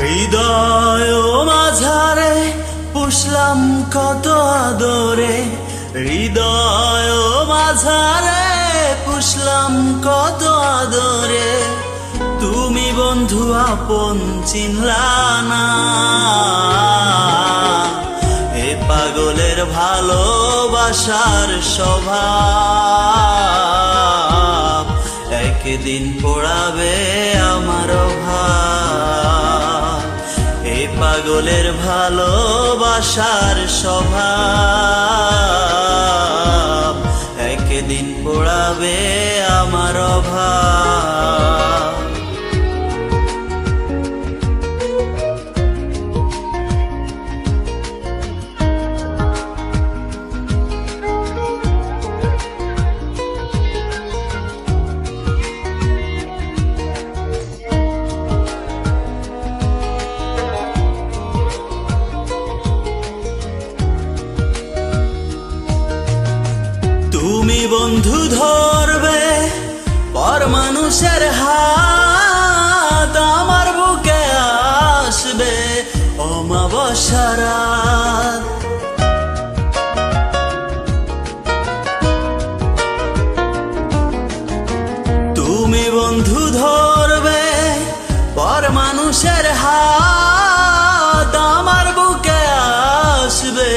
হৃদয় মাঝারে পুষলাম কত আদরে। হৃদয় মাঝারে পুষলাম কত আদরে। তুমি বন্ধু আপন চিনলা না। ভালোবাসার স্বভাব একদিন পড়াবে আমার ভাব। এই পাগলের ভালোবাসার স্বভাব একদিন পড়াবে আমার অভাব বন্ধু ধরবে পর মানুষের হাত আমার বুকে আসবে অমাবসারাত তুমি বন্ধু ধরবে পর মানুষের হাত আমার বুকে আসবে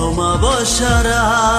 অমাবসারাত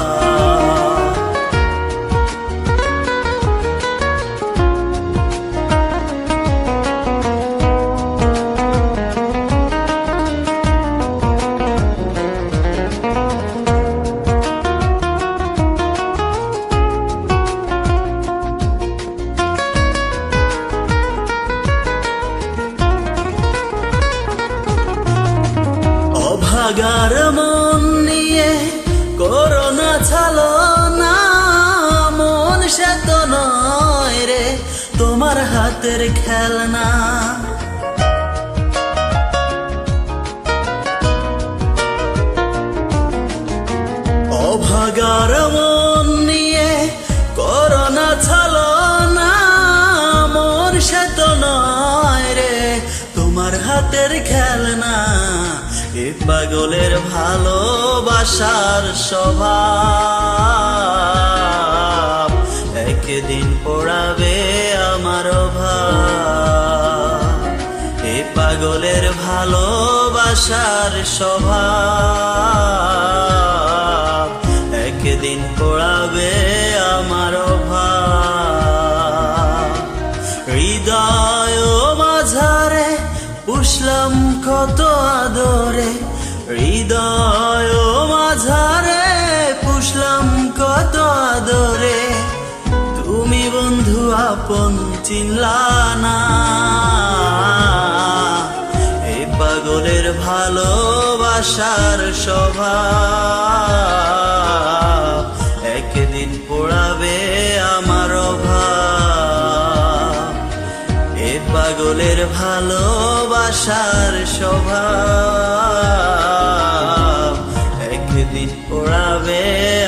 অভাগার মন নিয়ে করোনা ছালো না, মন সে তো নয় রে তোমার হাতের খেলনা। অভাগার মন নিয়ে করোনা ছালো না, মন সে তো নয় রে তোমার হাতের খেলনা। এ পাগলের ভালোবাসার স্বভাব। একদিন পড়াবে আমার ভাব। এ পাগলের ভালোবাসার স্বভাব। একদিন পড়াবে আমার ভাব। হৃদয় পুষলাম কত আদরে, হৃদয় মাঝারে পুষলাম কত আদরে। তুমি বন্ধু আপন চিনলা না। এই পাগলের ভালোবাসার স্বভাব আসলের ভালোবাসার স্বভাব একদিন পড়াবে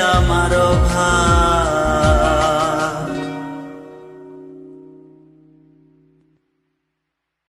আমি